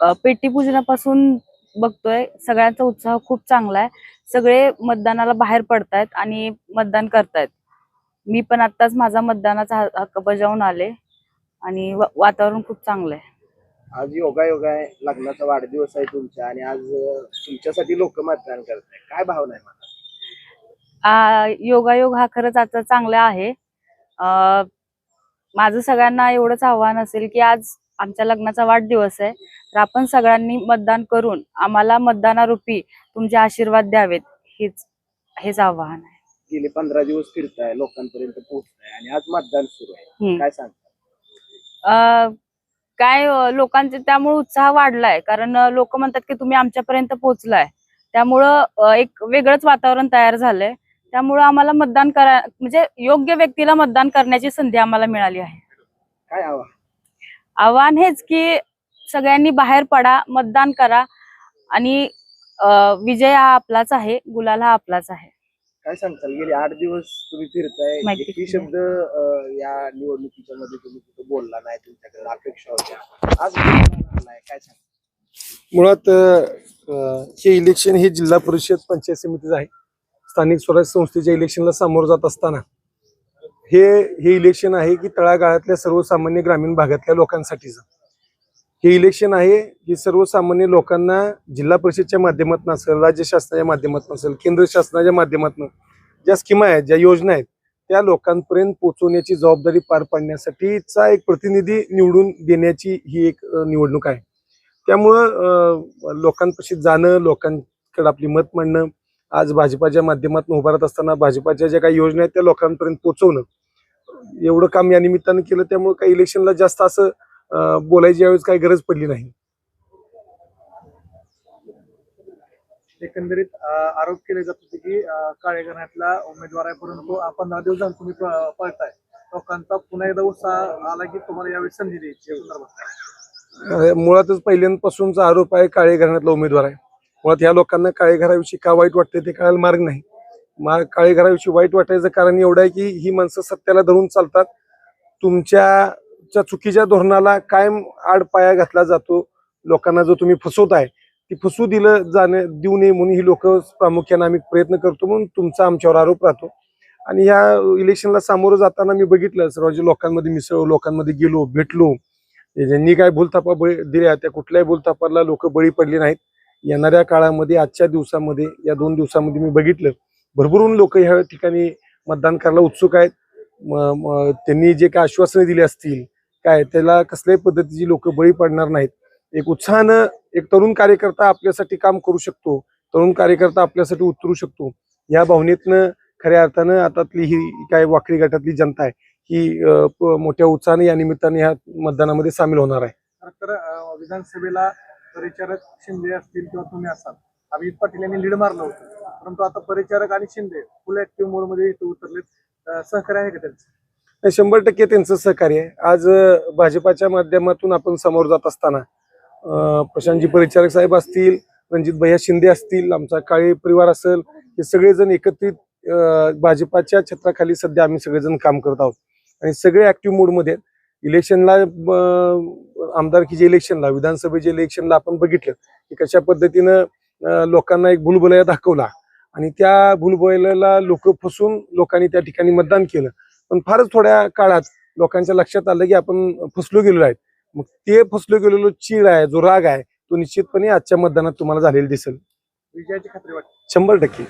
पेटी पूजनापासून बघतोय सगळ्यांचा उत्साह खूप चांगला आहे सगळे मतदानाला बाहेर पडतायत आणि मतदान करतायत. मी पण आताच माझा मतदानाचा हक्क बजावून आले आणि वातावरण खूप चांगलं आहे आज योगा योगा आहे लग्नाचा वाढदिवस आहे तुमचा आणि आज तुमच्यासाठी लोक मतदान करताय काय भावना आहे मला योगायोग हा खरंच आता चांगला आहे. माझं सगळ्यांना एवढंच आव्हान असेल की आज आमच्या लग्नाचा वाढदिवस आहे. तर आपण सगळ्यांनी मतदान करून आम्हाला मतदानारूपी तुमचे आशीर्वाद द्यावेत. हेच हेच आव्हान आहे. गेले पंधरा दिवस फिरताय लोकांपर्यंत पोहोचताय आणि आज मतदान सुरू आहे. काय सांगता? अ, काय लोकांचे त्यामुळे उत्साह वाढलाय. कारण लोक म्हणतात की तुम्ही आमच्यापर्यंत पोहोचलाय. त्यामुळं एक वेगळंच वातावरण तयार झालंय. त्यामुळं आम्हाला मतदान करा म्हणजे योग्य व्यक्तीला मतदान करण्याची संधी आम्हाला मिळाली आहे. काय हवा आव्हान हेच की सगळ्यांनी बाहेर पडा मतदान करा आणि विजय हा आपलाच आहे गुलाल हा आपलाच आहे. काय सांगताल? गेले आठ दिवस तुम्ही फिरताय. माहिती. शब्द या निवडणुकीच्या मध्ये तुम्ही कुठं बोलला नाही तुमच्याकडे अपेक्षा होत्या. आज काय सांगता मुळात हे इलेक्शन हे जिल्हा परिषद पंचायत समितीचं आहे. स्थानिक स्वराज्य संस्थेच्या इलेक्शनला सामोरं जात असताना हे हे इलेक्शन आहे की तळागाळातल्या सर्वसामान्य ग्रामीण भागातल्या लोकांसाठीचं. हे इलेक्शन आहे की सर्वसामान्य लोकांना जिल्हा परिषदच्या माध्यमातून असेल राज्य शासनाच्या माध्यमातून असेल केंद्र शासनाच्या माध्यमातून ज्या स्कीमा आहेत ज्या योजना आहेत त्या लोकांपर्यंत पोहोचवण्याची जबाबदारी पार पाडण्यासाठीचा एक प्रतिनिधी निवडून देण्याची ही एक निवडणूक आहे. त्यामुळं लोकांपाशी जाणं लोकांकडे आपली मत मांडणं आज भाजपाच्या माध्यमातून उभारत असताना भाजपाच्या ज्या काही योजना आहेत त्या लोकांपर्यंत पोहोचवणं एवढं काम या निमित्तानं केलं त्यामुळे काही इलेक्शनला जास्त असं बोलायची यावेळेस काही गरज पडली नाही. एकंदरीत आरोप केले जात होते की काळे घराण्यातला उमेदवार आहे परंतु अं, पंधरा दिवस झाले तुम्ही पळताय. लोकांचा पुन्हा एकदा उत्साह आला की तुम्हाला यावेळी संधी द्यायची या मुळातच पहिल्यांपासूनचा आरोप आहे काळे घराण्यातला उमेदवार आहे. मुळात ह्या लोकांना काळे घराविषयी का वाईट वाटते ते कळायला मार्ग नाही. मा काळे घराविषयी वाईट वाटायचं कारण एवढं आहे की ही माणसं सत्याला धरून चालतात. तुमच्या च्या चुकीच्या धोरणाला कायम आड पाया घातला जातो. लोकांना जो तुम्ही फसवत आहे ती फसू दिलं जाणे देऊ नये म्हणून ही लोक प्रामुख्याने आम्ही प्रयत्न करतो म्हणून तुमचा आमच्यावर आरोप राहतो. आणि ह्या इलेक्शनला सामोरं जाताना मी बघितलं सर्व लोकांमध्ये मिसळलो लोकांमध्ये गेलो भेटलो. ज्यांनी काय भूलथापा बळी दिल्या त्या कुठल्याही भूलथापाला लोक बळी पडले नाहीत. येणाऱ्या काळामध्ये आजच्या दिवसामध्ये या दोन दिवसामध्ये मी बघितलं. भरभरून लोक ह्या ठिकाणी मतदान करायला उत्सुक आहेत. त्यांनी जे काय आश्वासने दिली असतील काय त्याला कसल्याही पद्धतीची लोक बळी पडणार नाहीत. एक उत्साहानं एक तरुण कार्यकर्ता आपल्यासाठी काम करू शकतो तरुण कार्यकर्ता आपल्यासाठी उतरू शकतो. या भावनेतनं खऱ्या अर्थानं आतातली ही काय वाकडी गटातली जनता आहे ही मोठ्या उत्साहाने या निमित्ताने ह्या मतदानामध्ये सामील होणार आहे. तर विधानसभेला परिचारक शिंदे असतील किंवा तुम्ही असाल अमित पाटील यांनी लीड मारलं होतं. परंतु आता परिचारक आणि शिंदे फुल ऍक्टिव्ह मोडमध्ये इथे उतरलेत. सहकार्य आहे का त्यांचं? नाही, शंभर टक्के त्यांचं सहकार्य आहे. आज भाजपाच्या माध्यमातून आपण समोर जात असताना प्रशांतजी परिचारक साहेब असतील रणजित भैया शिंदे असतील आमचा काळे परिवार असेल हे सगळेजण एकत्रित भाजपाच्या छत्राखाली सध्या आम्ही सगळेजण काम करत आहोत. आणि सगळे ऍक्टिव्ह मोडमध्ये इलेक्शनला आमदारकीच्या इलेक्शनला विधानसभेच्या इलेक्शनला आपण बघितलं की कशा पद्धतीनं लोकांना एक भूलभुलया दाखवला. आणि त्या भूलभुलयाला लोक फसून लोकांनी त्या ठिकाणी मतदान केलं. पण फारच थोड्या काळात लोकांच्या लक्षात आलं की आपण फसलो गेलेलो आहेत. मग ते फसलो गेलेलो चीड आहे जो राग आहे तो निश्चितपणे आजच्या मतदानात तुम्हाला झालेला दिसेल. विजयाची खात्री वाटते. शंभर टक्के.